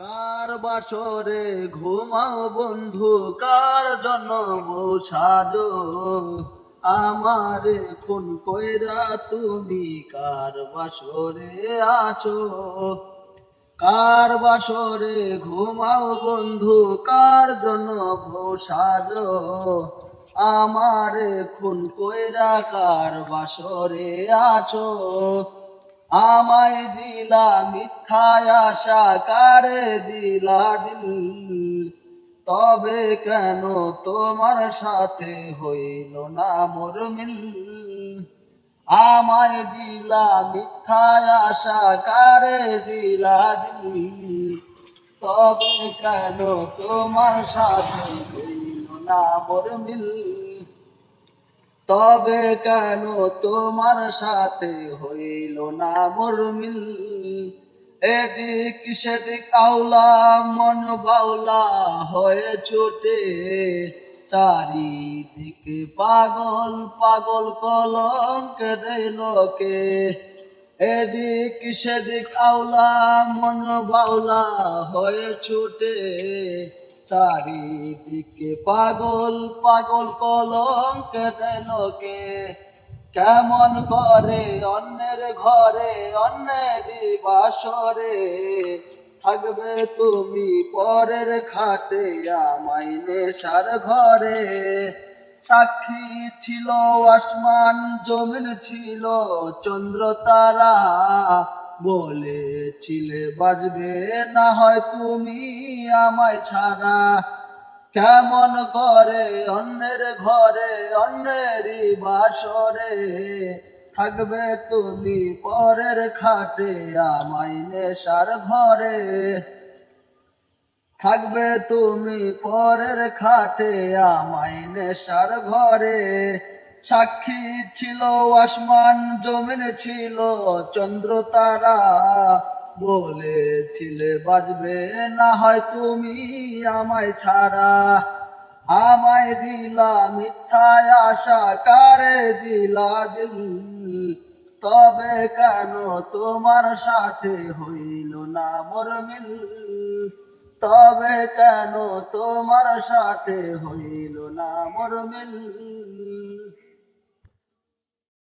কার বাসরে ঘুমাও বন্ধু? কার জন্ম সাজো? আমারে খুন কইরা তুমি কার বাসরে আছো? কার বাসরে ঘুমাও বন্ধু? কার জন্য সাজো? আমারে খুন কইরা কার বাসরে আছো? আমায় দিলা মিথ্যায় আশা কারে দিলা দিল। তবে কেন তোমার সাথে হইল না মোর মিল? আমায় দিলা মিথ্যায় আশা কারে দিলা দিল। তবে কেন তোমার সাথে হইল না মোর মিল? তবে কেন তোমার সাথে হইল না মোর মিল? এদিক সেদিক আওলা মন বাউলা হয়ে ছোটে। চারিদিকে পাগল পাগল কলঙ্ক লোকে। এদিক সেদিক আওলা মন বাউলা হয়ে ছুটে। চারিদিকে পাগল পাগল কলঙ্ক দেয় লোকে কেমন করে অন্যের ঘরে, অন্যের বাসরে? থাকবে তুমি পরের খাটে আমায় নেশার ঘরে। সাক্ষী ছিল আসমান, জমিন ছিল চন্দ্র তারা। বলেছিলে, বাজবে না হয় তুমি আমায় ছাড়া। কেমন করে অন্যের ঘরে, অন্যেরই বাসরে থাকবে তুমি পরের খাটে আমায় নেশার ঘরে। থাকবে তুমি পরের খাটে আমায় নেশার ঘরে। সাক্ষী ছিল, আসমান জমিন ছিল, চন্দ্র তারা বলেছিলে, বাজবে না হয় তুমি আমায় ছাড়া। আমায় দিলা মিথ্যায় আশা, কারে দিলা দিল? তবে কেন তোমার সাথে হইল না মোর মিল? তবে কেন তোমার সাথে হইল না মোর মিল?